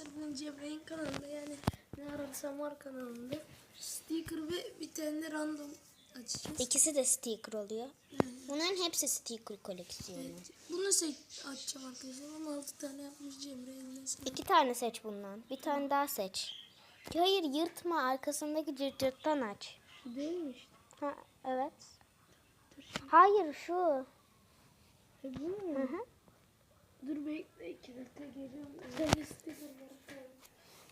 arkadaşlar. Bugün Cemre'nin kanalında yani ne ararsam var kanalında. Sticker ve bir tane de random açacağız. İkisi de sticker oluyor. Bunların hepsi sticker koleksiyonu. Evet. Bunu seç açacağım arkadaşlar. 16 tane yapmış Cemre. İki tane seç bundan. Bir tane daha seç. Hayır yırtma arkasındaki cırcırttan aç. Değil mi işte? Ha evet. Hayır şu. E bu mu? Hı hı. Dur bekle 2 dakika geliyorum.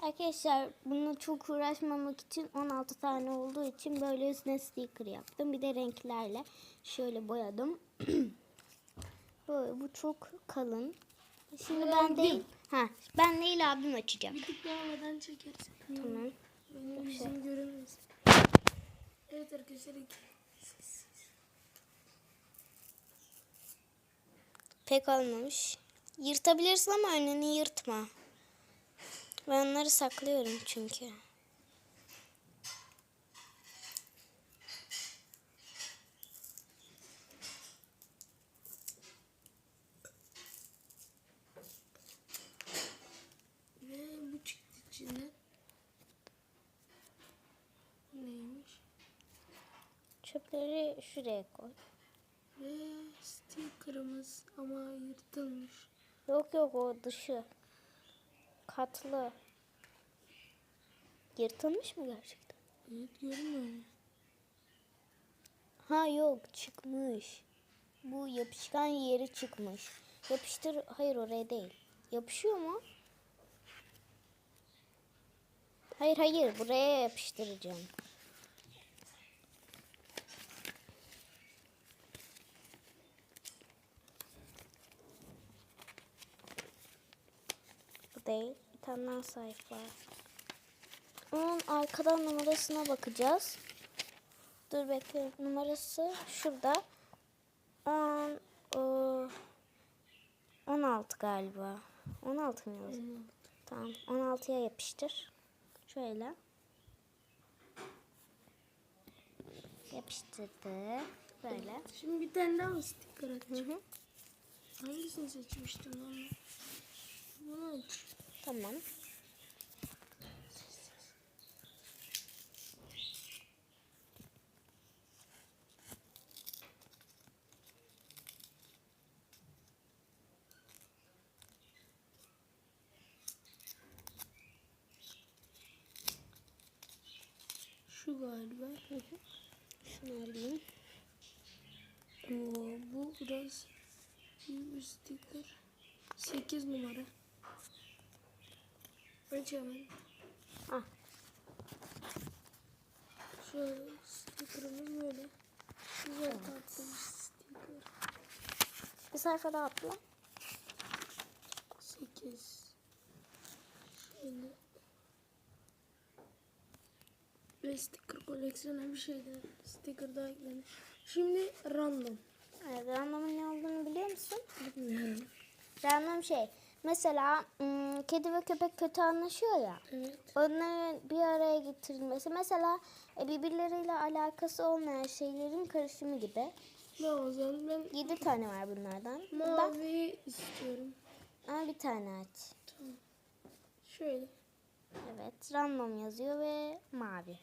Arkadaşlar bunu çok uğraşmamak için 16 tane olduğu için böyle üstüne sticker yaptım. Bir de renklerle şöyle boyadım. böyle, bu çok kalın. Şimdi ben değil. Ha, ben değil abim açacağım. Bir tık daha havadan çekersin. Tamam. Benim yüzümü göremez. Evet arkadaşlar. Pek olmamış. Yırtabilirsin ama önünü yırtma. Ben onları saklıyorum çünkü. Ve bu çıktı içinden. Neymiş? Çöpleri şuraya koy. Ve stickerımız ama yırtılmış. Yok yok o dışı. Katlı. Yırtılmış mı gerçekten? Evet görünmüyor? Ha yok çıkmış. Bu yapışkan yeri çıkmış. Yapıştır. Hayır oraya değil. Yapışıyor mu? Hayır hayır buraya yapıştıracağım. Değil. Bir tane daha sayfa. Onun arkadan numarasına bakacağız. Dur bekle. Numarası şurada. 10 o, 16 galiba. 16 mı yazıyor? Hmm. Tamam. 16'ya yapıştır. Şöyle. Yapıştırdı. Böyle. Şimdi bir tane daha sticker atacağım? Hangisini seçmiştim lan? Bunu aç. Tamam. Şu galiba. Şunu alayım. Oo, bu biraz iyi bir sticker. 8 numara. Aç hemen. Ah. Şöyle stickerımız böyle. Güzel tatlı bir sticker. Bir sayfa daha atla. 8 Şöyle ve sticker koleksiyona bir şey daha sticker daha eklenir. Şimdi random. Evet, randomun ne olduğunu biliyor musun? Bilmiyorum. Random şey. Mesela kedi ve köpek kötü anlaşıyor ya. Evet. Onların bir araya getirilmesi. Mesela e, birbirleriyle alakası olmayan şeylerin karışımı gibi. Zaman ben 7 tane var bunlardan. Mavi istiyorum. Aa, bir tane aç. Tamam. Şöyle. Evet. Random yazıyor ve mavi.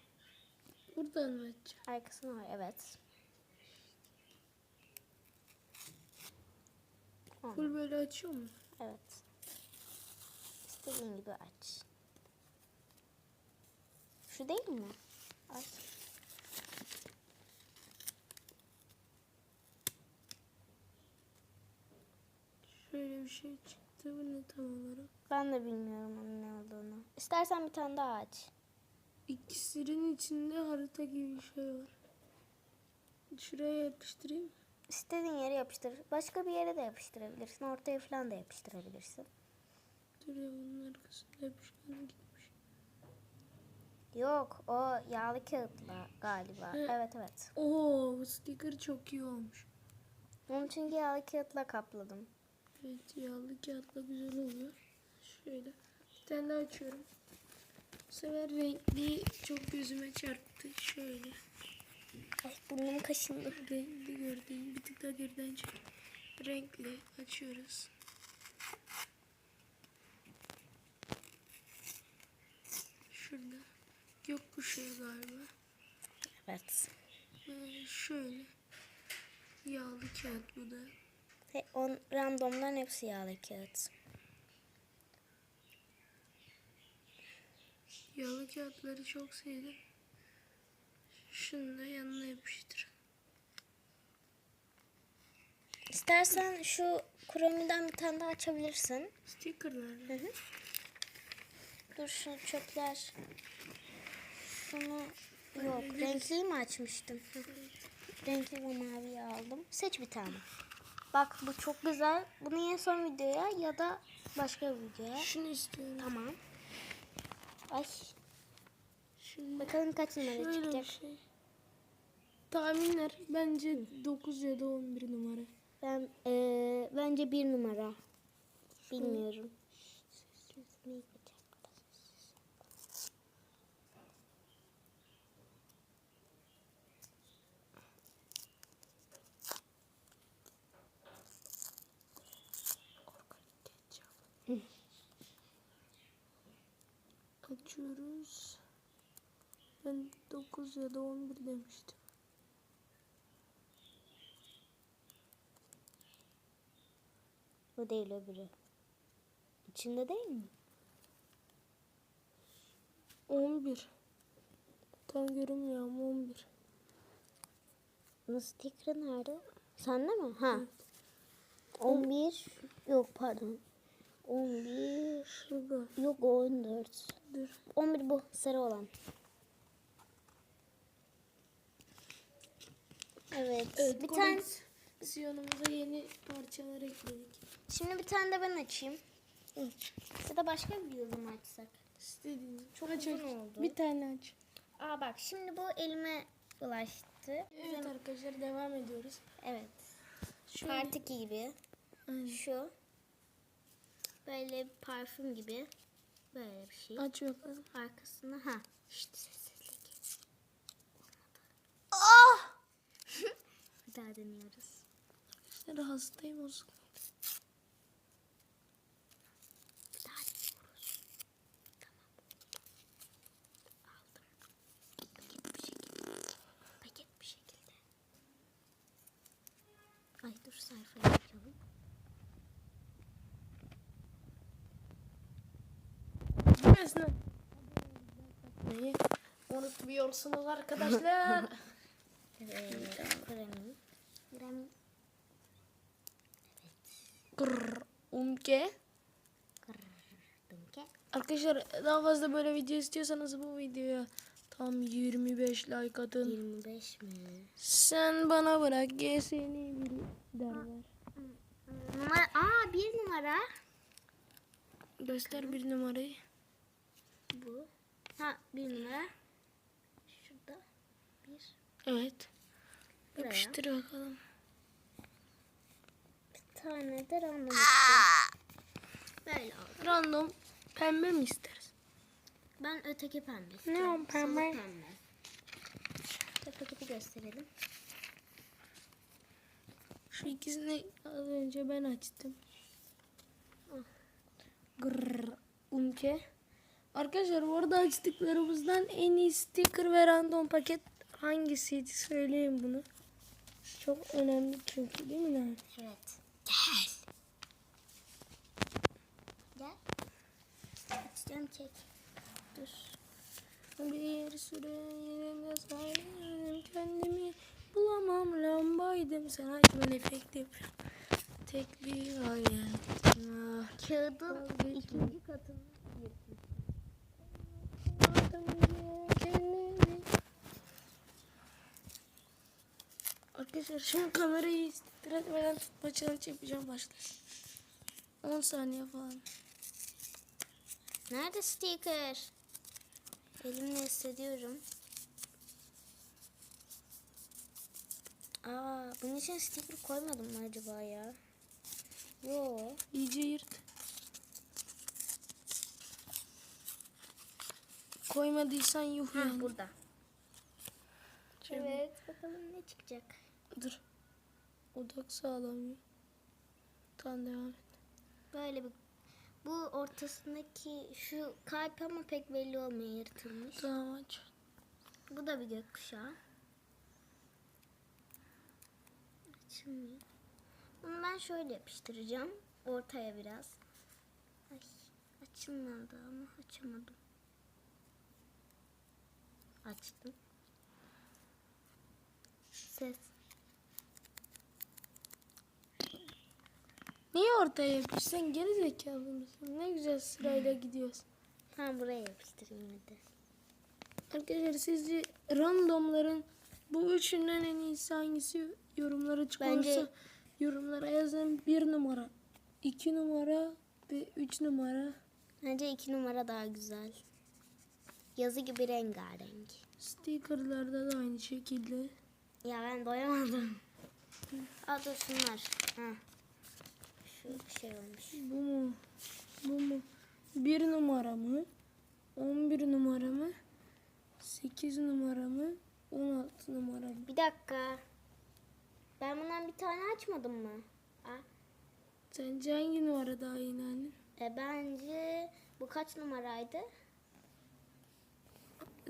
Buradan mı açacağım? Arkasına var. Evet. Full böyle açıyor mu? Evet. İstediğin gibi aç. Şu değil mi? Aç. Şöyle bir şey çıktı. Bu ne tam olarak? Ben de bilmiyorum onun ne olduğunu. İstersen bir tane daha aç. İkisinin içinde harita gibi bir şey var. Şuraya yapıştırayım. İstediğin yere yapıştır. Başka bir yere de yapıştırabilirsin. Ortaya falan da yapıştırabilirsin. Dur ya bunun arkasında yapışkan gitmiş. Yok o yağlı kağıtla galiba. Hı. Evet evet. Oo bu sticker çok iyi olmuş. Onu çünkü yağlı kağıtla kapladım. Evet yağlı kağıtla güzel oluyor. Şöyle bir tane daha açıyorum. Bu sefer renkli çok gözüme çarptı. Şöyle Ay burnum kaşındı. renkli gördüğüm bir tık daha geriden çek. Renkli açıyoruz. Gökkuşağı galiba. Evet. Ee, şöyle. Yağlı kağıt bu da. He, on, randomların hepsi yağlı kağıt. Yağlı kağıtları çok sevdim. Şunu da yanına yapıştır. İstersen şu kromiden bir tane daha açabilirsin. Stickerlar. Hı hı. Dur şu çöpler. Şunu yok. Renkliyi mi açmıştım? Renkli ve maviyi aldım. Seç bir tane. Bak bu çok güzel. Bunu ya son videoya ya da başka bir videoya. Şunu istiyorum. Tamam. Ay. Şunu Bakalım kaç numara Şöyle çıkacak. şey. Tahminler bence 9 ya da 11 numara. Ben eee, bence bir numara. Bilmiyorum. Açıyoruz. Ben 9 ya da 11 demiştim. O değil öbürü. İçinde değil mi? 11. Tam görünmüyor ama 11. Nasıl sticker nerede? Sende mi? Ha. 11 yok pardon. 11 Şurada. yok o 14. Dur. 11 bu sarı olan. Evet. Evet, bir tane koleksiyonumuza yeni parçalar ekledik. şimdi bir tane de ben açayım. Aç. Ya da başka bir yolu mu açsak? İstediğin. Çok aç, uzun aç. oldu. Bir tane aç. Aa bak şimdi bu elime ulaştı. Evet arkadaşlar devam ediyoruz. Evet. Part 2 gibi. Aynen. Şu. Böyle bir parfüm gibi. Böyle bir şey. Aç bakalım. Arkasına ha. İşte sessizlik. Ah! Daha deniyoruz. İşte hastayım o zaman. Ay dur sayfayı açalım. Esna. Neyi? Unutmuyorsunuz arkadaşlar. Evet. Kremi. Kremi. Grrr, Umke. Dumke. Arkadaşlar daha fazla böyle video istiyorsanız bu videoya tam 25 like atın. 25 mi? Sen bana bırak seni bir derler. Numara. Aa bir numara. Göster bir numarayı. Bu. Ha bir numara. Şurada. Bir. Evet. Buraya. Yapıştır bakalım. Tane de random istiyorum. Böyle oldu. Random pembe mi istersin? Ben öteki pembe Ne istiyorum. o pembe? Sarı pembe. Paketi gösterelim. Şu ikisini az önce ben açtım. Grrr, umke. Arkadaşlar bu arada açtıklarımızdan en iyi sticker ve random paket hangisiydi söyleyin bunu. Çok önemli çünkü değil mi Nari? Evet. Gel. Gel. İstiyorum çek. Dur. Bir süre saydım kendimi bulamam lambaydım. Sen açman efekti yapıyorum. Tek bir hayalim var. Kağıdın ikinci katını yırtmış. Arkadaşlar şimdi kamerayı titretmeden tutma challenge yapacağım başla. 10 saniye falan. Nerede sticker? Elimle hissediyorum. Aa, bunun için sticker koymadım mı acaba ya? Yo. İyice yırt. Koymadıysan yuh Ha yani. burada. Şöyle. Evet, bakalım ne çıkacak. Dur. Odak sağlamıyor. Tamam devam et. Böyle bir Bu ortasındaki şu kalp ama pek belli olmuyor yırtılmış. Tamam aç. Bu da bir gökkuşağı. Açılmıyor. Bunu ben şöyle yapıştıracağım. Ortaya biraz. Ay, açılmadı ama açamadım. Açtım. Ses. Niye ortaya yapışsan geri zekalı mısın? Ne güzel sırayla gidiyoruz. Tamam buraya yapıştırayım hadi. Arkadaşlar sizce randomların bu üçünden en iyisi hangisi yorumlara çıkarsa Bence- yorumlara yazın bir numara, iki numara ve üç numara. Bence iki numara daha güzel. Yazı gibi rengarenk. Stickerlarda da aynı şekilde. Ya ben doyamadım. Aa dur şunlar. Ha. Şu şey olmuş. Bu mu? Bu mu? Bir numara mı? On bir numara mı? Sekiz numara mı? On altı numara mı? Bir dakika. Ben bundan bir tane açmadım mı? Aa, Sence hangi numara daha iyi annem? e, bence bu kaç numaraydı?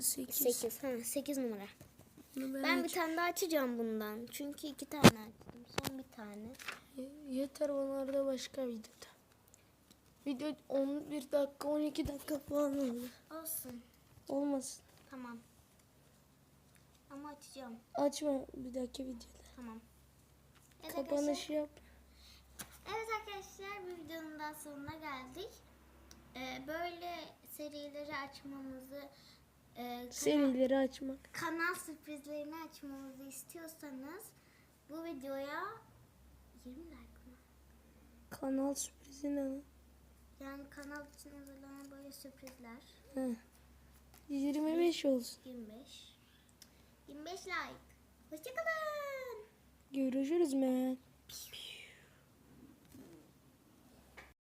Sekiz. 8. Ha, 8 numara. Ben, Ben bir tane daha açacağım bundan. Çünkü iki tane açtım. Son bir tane. Ye- Yeter onlar da başka videoda. Video 11 dakika 12 dakika falan oldu. Olsun. Olmasın. Tamam. Ama açacağım. Açma bir dahaki videoda. Tamam. Evet. Kapanışı yap. Evet arkadaşlar bu videonun daha sonuna geldik. Ee, böyle serileri açmamızı e, Serileri açmak. kanal sürprizlerini açmamızı istiyorsanız bu videoya 20 like mı? Kanal sürprizi ne? Yani kanal için hazırlanan böyle sürprizler. Heh. 25 olsun. 25. 25 like. Hoşçakalın. Görüşürüz men.